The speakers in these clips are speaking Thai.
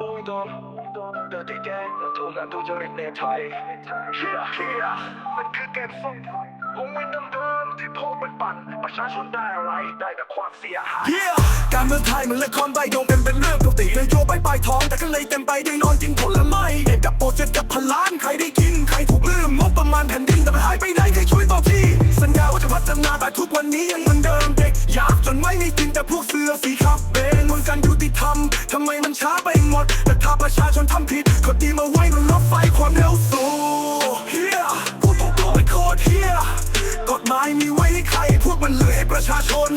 ดูดมเดินที่แดงถูกงานทุจริตในไทยเฮียเฮียมันคือเกมส้มวงเวียนเดิมๆที่พกเป็นปั่น ประชาชนได้อะไร ได้แต่ความเสียหาย Yeah การเมืองไทยมันละครใบโดงเป็นเป็นเรื่องปกตินโยบายปลายท้อง แต่ก็เลยเต็มไปด้วยนอนกินผลไม้เด็กกับโปรเจกต์กับพันล้าน ใครได้กิน ใครถูกลืมงบประมาณแผ่นดินแต่มันหายไปไหนใครช่วยตอบทีสัญญาว่าจะพัฒนาแต่ทุกวันนี้ยังเหมือนเดิมเด็กอยากจนไม่มีกินแต่พวกเสือสีขับเบนมนการยุติธรรมทำไมมันช้าไปหมดแต่ถ้า ประชาชนทำผิดก็ดีมาไว้บนรถไฟความเร็วสูงเฮียพูดตรงๆไม่โคตรเฮียกฎหมายมีไว้ให้ใคร พวกมันเหลือให้ประชาชน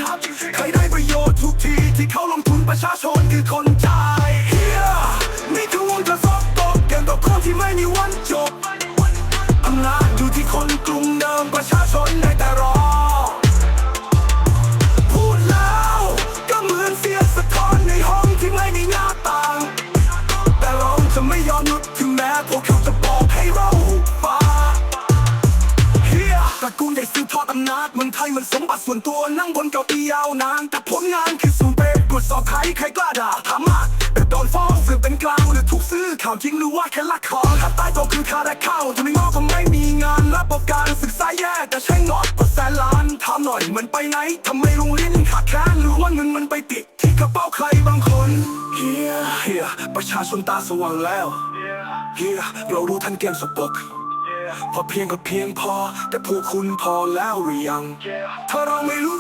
ใคร ซื้อทอดอำนาจเมืองไทยมันสมบัติส่วนตัวนั่งบนเก้าอี้ยาวนาน แต่ผลงานคือสูญเปรตรวจสอบใครใครกล้าด่าถามมาแต่โดนฟ้องสืบเป็นกลางหรือถูกซื้อข่าวจริงหรือว่าแค่ลักคอถ้าใต้โตคือคาได้เข้าทำไมงอกก็ไม่มีงานรับประการศึกษาแย่แต่ใช้งอกกว่าแสนล้านถามหน่อยมันไปไหนทำไมโรงเรียนยังขาดแคลนหรือว่าเงินมันไปติดที่กระเป๋าใครบางคนเฮียเฮียประชาชนตาสว่างแล้วเฮียเรารู้ทันเกมสบก พอเพียงก็เพียงพอ แต่พวกคุณพอแล้วหรือยัง ถ้าเราไม่ลุ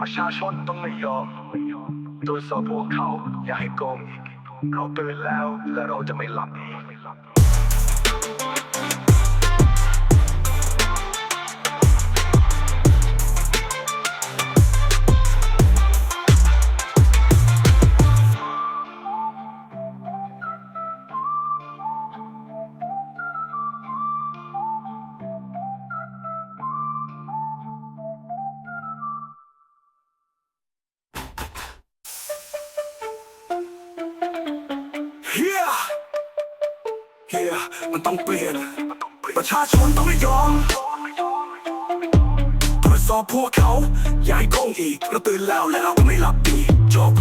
ประชาชนต้องไม่ยอมตรวจสอบพวกเขาอย่าให้โกงเราตื่นแล้วและเราจะไม่หลับ เฮียมันต้องเปลี่ยน ประชาชนต้องไม่ยอมตรวจสอบพวกเขา อย่าให้โกงอีกเราตื่นแล้วและเราก็ไม่หลับดีจบ